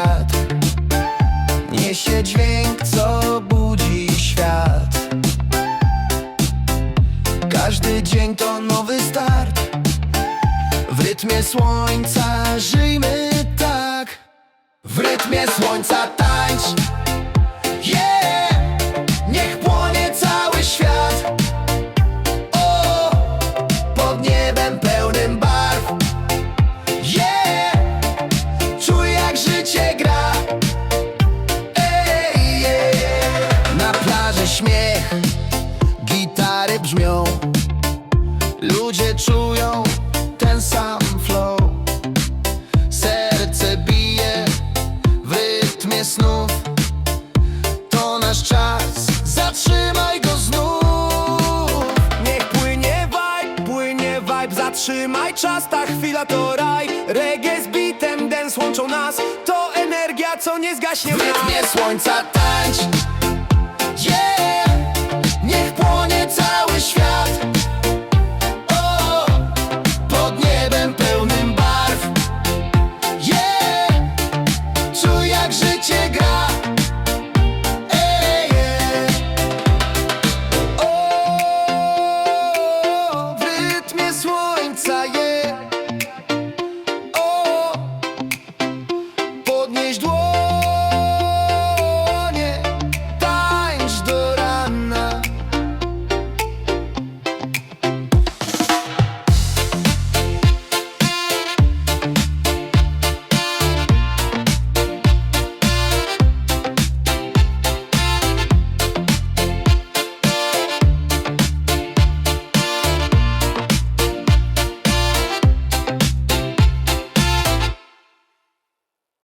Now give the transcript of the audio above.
wiatr Niesie dźwięk, co budzi świat. Każdy dzień to nowy start. W rytmie słońca żyjmy tak. W rytmie słońca brzmią. Ludzie czują ten sam flow. Serce bije w rytmie snów. To nasz czas, zatrzymaj go znów. Niech płynie vibe, płynie vibe. Zatrzymaj czas, ta chwila to raj. Reggae z beatem, dance łączą nas. To energia, co nie zgaśnie W rytmie słońca tańcz